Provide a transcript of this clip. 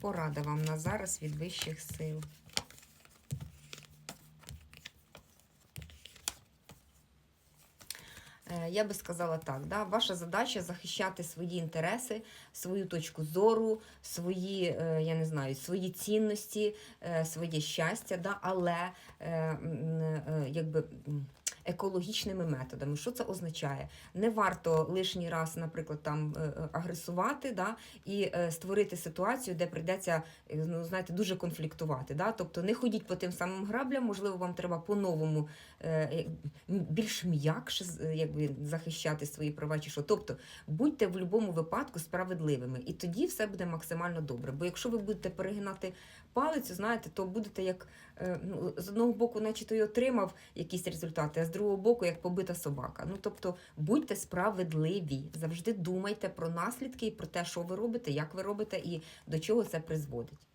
Порада вам на зараз від вищих сил. Е, Я би сказала так, да? ваша задача захищати свої інтереси, свою точку зору, свої, е, я не знаю, свої цінності, е, своє щастя, да? але якби. Екологічними методами. Що це означає? Не варто лишній раз, наприклад, там е, е, агресувати да, і е, створити ситуацію, де прийдеться ну, знаєте, дуже конфліктувати. Да? Тобто не ходіть по тим самим граблям, можливо, вам треба по-новому більш м'якше якби, захищати свої права чи що. Тобто будьте в будь-якому випадку справедливими, і тоді все буде максимально добре. Бо якщо ви будете перегинати палицю, знаєте, то будете як ну, з одного боку, наче то й отримав якісь результати, а з другого боку, як побита собака. Ну тобто будьте справедливі, завжди думайте про наслідки і про те, що ви робите, як ви робите і до чого це призводить.